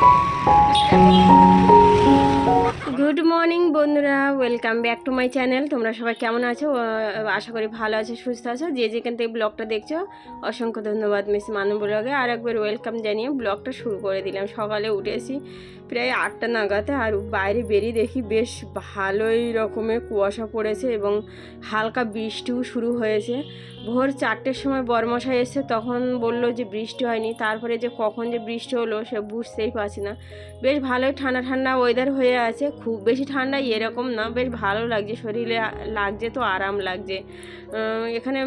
Thank you. Good morning বন্ধুরা, welcome back to my channel. তোমরা সবাই কেমন আছো? আশা করি ভালো আছো, সুস্থ আছো। যে যেখান থেকে ব্লগটা দেখছ, অসংখ্য ধন্যবাদ মিস মানব ব্লগে। আর একবার ওয়েলকাম জানিয়ে ব্লগটা শুরু করে দিলাম। সকালে উঠেছি প্রায় আটটা নাগাতে আর বাইরে বেরিয়ে দেখি বেশ ভালোই রকমের কুয়াশা পড়েছে এবং হালকা বৃষ্টিও শুরু হয়েছে। ভোর চারটের সময় বরমশাই এসছে তখন বলল যে বৃষ্টি হয়নি। তারপরে যে কখন যে বৃষ্টি হলো সে বুঝতেই পারছি না। বেশ ভালোই ঠান্ডা ঠান্ডা ওয়েদার হয়ে আছে। খুব বেশি ঠান্ডা এরকম না বেশ ভালো লাগছে শরীরে লাগছে তো আরাম লাগছে। এখানে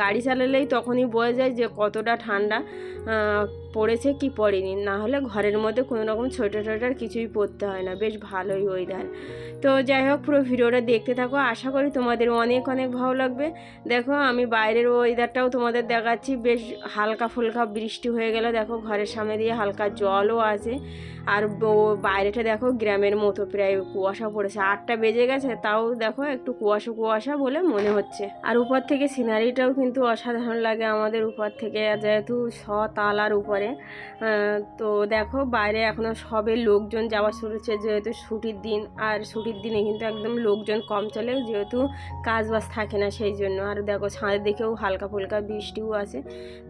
গাড়ি চালালেই তখনই বোঝা যায় যে কতটা ঠান্ডা পড়েছে কি পড়েনি। না হলে ঘরের মধ্যে কোনো রকম ছোটো ছোটার কিছুই পড়তে হয় না। বেশ ভালোই ওয়েদার তো যাই হোক, পুরো ভিডিওটা দেখতে থাকো। আশা করি তোমাদের অনেক অনেক ভালো লাগবে। দেখো, আমি বাইরের ওয়েদারটাও তোমাদের দেখাচ্ছি। বেশ হালকা ফুলকা বৃষ্টি হয়ে গেল। দেখো, ঘরের সামনে দিয়ে হালকা জলও আছে। আর বাইরেটা দেখো, গ্রামের মতো প্রায় কুয়াশা পড়েছে। আটটা বেজে গেছে, তাও দেখো একটু কুয়াশা কুয়াশা বলে মনে হচ্ছে। আর উপর থেকে সিনারিটাও কিন্তু অসাধারণ লাগে আমাদের উপর থেকে, যেহেতু তালার উপরে। তো দেখো বাইরে এখনও সবে লোকজন যাওয়া শুরু হচ্ছে, যেহেতু ছুটির দিন, আর ছুটির দিনে কিন্তু একদম লোকজন কম চলে, যেহেতু কাজ বাজ থাকে না সেই জন্য। আর দেখো ছাদের দিকেও হালকা ফুলকা বৃষ্টিও আছে।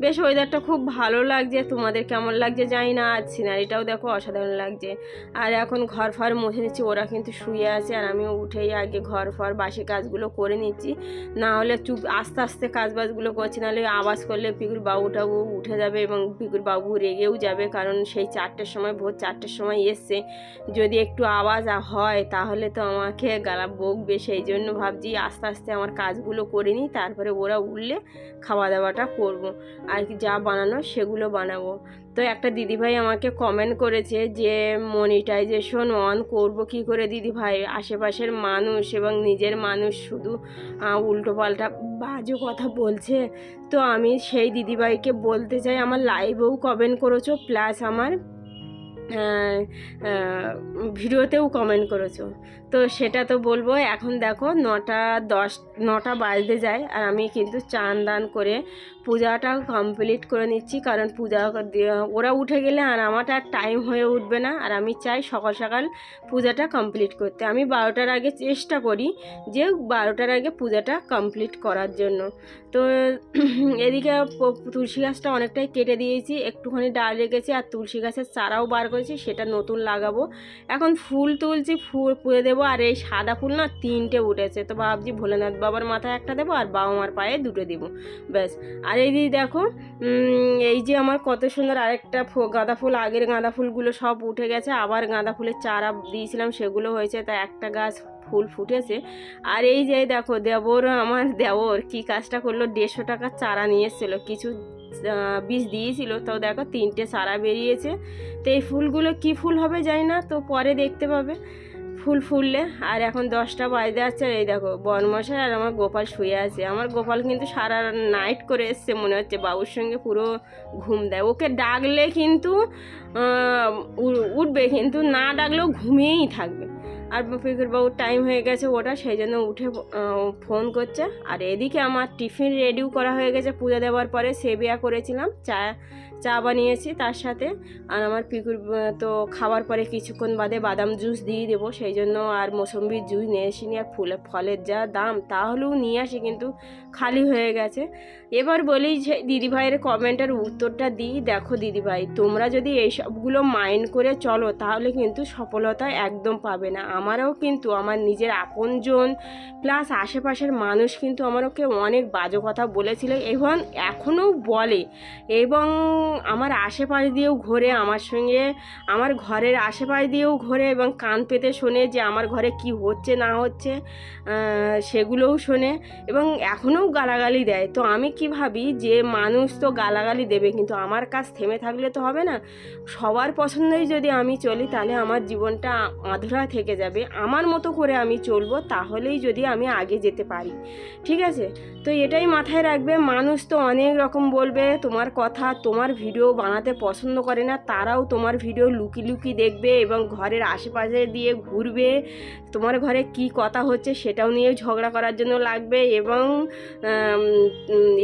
বেশ ওয়েদারটা খুব ভালো লাগছে, তোমাদের কেমন লাগছে জানি না, আর সিনারিটাও দেখো অসাধারণ লাগছে। আর এখন ঘর ফর মুছে নিচ্ছি ওরা কিন্তু শুয়ে আছে, আর আমি উঠেই আগে ঘর ফর বাসি কাজগুলো করে নিচ্ছি। না হলে চুপ, আস্তে আস্তে কাজ বাজগুলো করছি, নাহলে আওয়াজ করলে পিকুর বাবুটাও উঠে যাবে এবং পিকুর বাবু রেগেও যাবে, কারণ সেই চারটের সময়, ভোর চারটের সময় এসছে। যদি একটু আওয়াজ হয়, তাহলে তো আমাকে গালা বকবে। সেই জন্য ভাবছি আস্তে আস্তে আমার কাজগুলো করে নিই, তারপরে ওরা উঠলে খাওয়া দাওয়াটা করব। আর কি যা বানানো সেগুলো বানাবো। তো একটা দিদিভাই আমাকে কমেন্ট করেছে যে মনিটাইজেশন অন করব কি করে দিদিভাই? আশেপাশের মানুষ এবং নিজের মানুষ শুধু উল্টো পাল্টা বাজে কথা বলছে। তো আমি সেই দিদিভাইকে বলতে চাই, আমার লাইভেও কমেন্ট করেছ প্লাস আমার ভিডিওতেও কমেন্ট করেছ। তো সেটা তো বলব, এখন দেখো নটা দশ, নটা বাজতে যায় আর আমি কিন্তু চান দান করে পূজাটা কমপ্লিট করে নিচ্ছি। কারণ পূজা ওরা উঠে গেলে আর আমারটা আর টাইম হয়ে উঠবে না। আর আমি চাই সকাল সকাল পূজাটা কমপ্লিট করতে। আমি বারোটার আগে চেষ্টা করি যে বারোটার আগে পূজাটা কমপ্লিট করার জন্য। তো এদিকে তুলসী গাছটা অনেকটাই কেটে দিয়েছি। একটুখানি ডাল রেখেছি আর তুলসী গাছের চারাও বার করেছি, সেটা নতুন লাগাবো। এখন ফুল তুলছি, ফুল পুঁতে দেবো, আর এই সাদা ফুল না তিনটে উঠেছে। তো ভাবছি ভোলেনাথ বাবার মাথায় একটা দেবো, আর বাবা মার পায়ে দুটো দেবো। ব্যাস। আর এই দিদি দেখো এই যে আমার কত সুন্দর আরেকটা গাঁদা ফুল, আগের গাঁদা ফুলগুলো সব উঠে গেছে। আবার গাঁদা ফুলের চারা দিয়েছিলাম, সেগুলো হয়েছে। তা একটা গাছ ফুল ফুটেছে। আর এই যে দেখো, দেবর আমার দেবর কি কাজটা করল, দেড়শো টাকার চারা নিয়ে এসেছিল। কিছু বীজ দিয়েছিল, তো দেখো তিনটে চারা বেরিয়েছে। তো এই ফুলগুলো কি ফুল হবে জানি না, তো পরে দেখতে পাবে। ফুল ফুললে, আর এখন দশটা বাজতে যাচ্ছে এই দেখো বনমশাই আর আমার গোপাল শুয়ে আছে। আমার গোপাল কিন্তু সারা নাইট করে এসছে, মনে হচ্ছে বাবুর সঙ্গে পুরো ঘুম দেয়। ওকে ডাকলে কিন্তু উঠবে, কিন্তু না ডাকলেও ঘুমিয়েই থাকবে। আর বাবুর টাইম হয়ে গেছে ওটা, সেই জন্য উঠে ফোন করছে। আর এদিকে আমার টিফিন রেডিও করা হয়ে গেছে, পূজা দেওয়ার পরে সেবিয়া করেছিলাম। চা চা বানিয়েছি তার সাথে। আর আমার পিকুর তো খাওয়ার পরে কিছুক্ষণ বাদে বাদাম জুস দিয়ে দেবো, সেই জন্য আর মৌসম্বির জুস নিয়ে আসিনি আর ফুলে, ফলের যা দাম তাহলেও নিয়ে আসি কিন্তু খালি হয়ে গেছে। এবার বলি যে দিদিভাইয়ের কমেন্টের উত্তরটা দিই। দেখো দিদিভাই, তোমরা যদি এইসবগুলো মাইন্ড করে চলো তাহলে কিন্তু সফলতা একদম পাবে না। আমারও কিন্তু, আমার নিজের আপনজন প্লাস আশেপাশের মানুষ কিন্তু আমারকে অনেক বাজে কথা বলেছিল এবং এখনও বলে। এবং আমার আশেপাশ দিয়েও ঘোরে, আমার সঙ্গে, আমার ঘরের আশেপাশ দিয়েও ঘোরে এবং কান পেতে শোনে যে আমার ঘরে কি হচ্ছে, না হচ্ছে সেগুলোও শোনে এবং এখনও গালাগালি দেয়। তো আমি কি ভাবি যে মানুষ তো গালাগালি দেবে, কিন্তু আমার কাজ থেমে থাকলে তো হবে না। সবার পছন্দই যদি আমি চলি, তাহলে আমার জীবনটা আধুরা থেকে যাবে। আমার মতো করে আমি চলবো, তাহলেই যদি আমি আগে যেতে পারি। ঠিক আছে? তো এটাই মাথায় রাখবে। মানুষ তো অনেক রকম বলবে, তোমার কথা, তোমার ভিডিও বানাতে পছন্দ করে না, তারাও তোমার ভিডিও লুকি লুকি দেখবে এবং ঘরের আশেপাশে দিয়ে ঘুরবে। তোমার ঘরে কি কথা হচ্ছে সেটাও নিয়ে ঝগড়া করার জন্য লাগবে এবং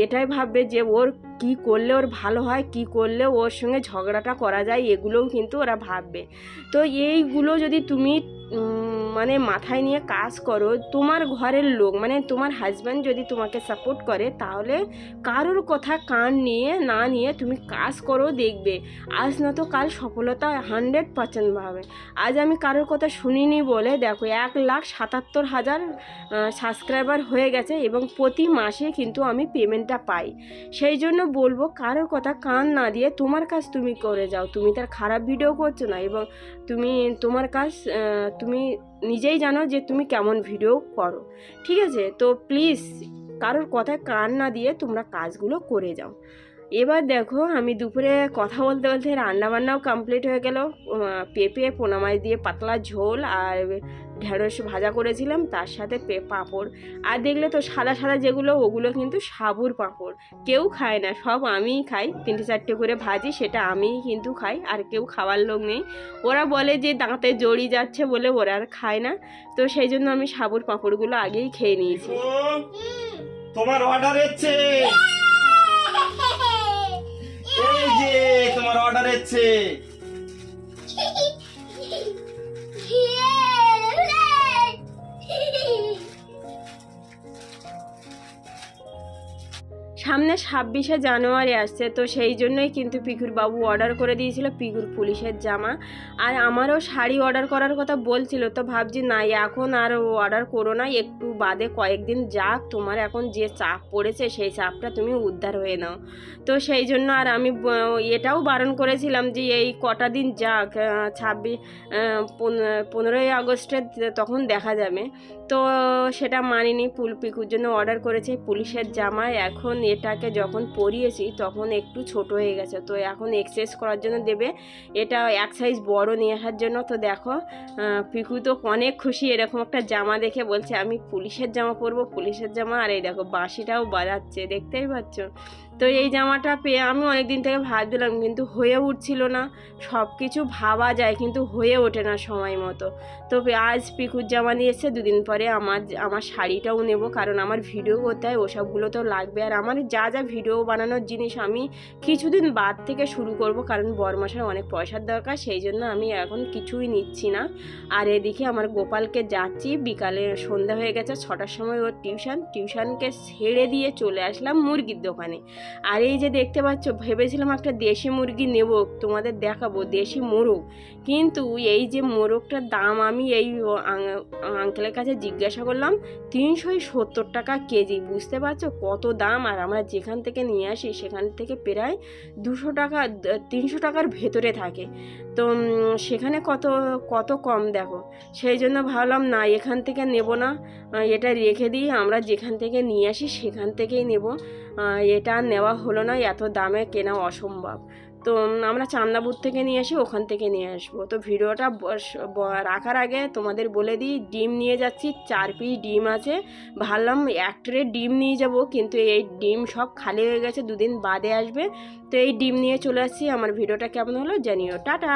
এটাই ভাববে যে ওর কি করলে ওর ভালো হয়, কি করলে ওর সঙ্গে ঝগড়াটা করা যায়, এগুলোও কিন্তু ওরা ভাববে। তো এইগুলো যদি তুমি মানে মাথায় নিয়ে কাজ করো, তোমার ঘরের লোক মানে তোমার হাজব্যান্ড যদি তোমাকে সাপোর্ট করে, তাহলে কারোর কথা কান নিয়ে, না নিয়ে তুমি কাজ করো, দেখবে। আজ না তো কাল সফলতা হান্ড্রেড পার্সেন্ট পাবে। আজ আমি কারোর কথা শুনিনি বলে, দেখো, এক লাখ সাতাত্তর হাজার সাবস্ক্রাইবার হয়ে গেছে এবং প্রতি মাসে কিন্তু আমি পেমেন্টটা পাই। সেই জন্য বলব, কারোর কথা কান না দিয়ে তোমার কাজ তুমি করে যাও। তুমি তার খারাপ ভিডিও করছ না এবং তুমি তোমার কাজ তুমি নিজেই জানো যে তুমি কেমন ভিডিও করো। ঠিক আছে? তো প্লিজ কারোর কথায় কান না দিয়ে তোমরা কাজগুলো করে যাও। এবার দেখো, আমি দুপুরে কথা বলতে বলতে রান্নাবান্নাও কমপ্লিট হয়ে গেল। পেঁপে, পোনা মাছ দিয়ে পাতলা ঝোল আর ঢেঁড়স ভাজা করেছিলাম তার সাথে পে পাঁপড়। আর দেখলে তো সাদা সাদা যেগুলো ওগুলো কিন্তু সাবুর পাঁপড়। কেউ খায় না সব আমিই খাই। তিনটে চারটে করে ভাজি সেটা আমিই কিন্তু খাই আর কেউ খাওয়ার লোক নেই। ওরা বলে যে দাঁতে জড়ি যাচ্ছে বলে ওরা আর খায় না। তো সেই জন্য আমি সাবুর পাঁপড়গুলো আগেই খেয়ে নিয়েছি। তোমার অর্ডার এসছে। এই যে তোমার অর্ডার এসছে। সামনে ছাব্বিশে জানুয়ারি আসছে, তো সেই জন্যই কিন্তু পিকুর বাবু অর্ডার করে দিয়েছিল পিকুর পুলিশের জামা। আর আমারও শাড়ি অর্ডার করার কথা বলছিল, তো ভাবছি না, এখন আর অর্ডার করো না, একটু বাদে কয়েকদিন যাক, তোমার এখন যে চাপ পড়েছে সেই চাপটা তুমি উদ্ধার হয়ে নাও। তো সেই জন্য আর আমি এটাও বারণ করেছিলাম যে এই কটা দিন যাক ছাব্বিশ পনেরোই আগস্টে তখন দেখা যাবে। তো সেটা মানিনি, পুল, পিকুর জন্য অর্ডার করেছে পুলিশের জামা, এখন এটাকে যখন পরিয়েছি তখন একটু ছোট হয়ে গেছে। তো এখন এক্সারসাইজ করার জন্য দেবে। এটা এক সাইজ বড় নিয়ে আসার জন্য। তো দেখো পিকু তো অনেক খুশি। এরকম একটা জামা দেখে বলছে, আমি পুলিশের জামা পরবো, পুলিশের জামা। আর এই দেখো, বাঁশিটাও বাজাচ্ছে। দেখতেই পাচ্ছ? তো এই জামাটা পেয়ে আমি অনেক দিন থেকে ভাবছিলাম, কিন্তু হয়ে উঠছিল না। সব কিছু ভাবা যায়, কিন্তু হয়ে ওঠে না সময় মতো। তো আজ পিকুর জামা নিয়ে এসছে, দুদিন পরে আমার আমার শাড়িটাও নেব, কারণ আমার ভিডিও করতে হয়, ওসবগুলো তো লাগবে। আর আমার যা যা ভিডিও বানানোর জিনিস আমি কিছুদিন বাদ থেকে শুরু করব, কারণ বরমাসের অনেক পয়সার দরকার, সেই জন্য আমি এখন কিছুই নিচ্ছি না। আর এদিকে আমার গোপালকে যাচ্ছি, বিকালে সন্ধ্যা হয়ে গেছে, ছটার সময় ওর টিউশন, টিউশনকে ছেড়ে দিয়ে চলে আসলাম মুরগির দোকানে। আর এই যে দেখতে পাচ্ছ, ভেবেছিলাম একটা দেশি মুরগি নেব, তোমাদের দেখাবো, দেশি মোরগ। কিন্তু এই যে মোরগটার দাম আমি এই আঙ্কেলের কাছে জিজ্ঞাসা করলাম তিনশোই সত্তর টাকা কেজি, বুঝতে পারছ? কত দাম? আর আমরা যেখান থেকে নিয়ে আসি, সেখান থেকে প্রায় দুশো টাকা তিনশো টাকার ভেতরে থাকে। তো সেখানে কত কত কম দেখো। সেই জন্য ভাবলাম, না, এখান থেকে নেব না। এটা রেখে দিই, আমরা যেখান থেকে নিয়ে আসি, সেখান থেকেই নেব। এটা নেওয়া হলো না, এত দামে কেনা অসম্ভব। তো আমরা চান্দাপুর থেকে নিয়ে আসি ওখান থেকে নিয়ে আসব। তো ভিডিওটা রাখার আগে তোমাদের বলে দিই, ডিম নিয়ে যাচ্ছি, চার পিস ডিম আছে। ভাবলাম এক ট্রে ডিম নিয়ে যাব, কিন্তু এই ডিম সব খালি হয়ে গেছে, দুদিন বাদে আসবে। তো এই ডিম নিয়ে চলে আসছি, আমার ভিডিওটা কেমন হলো জানিও। টাটা!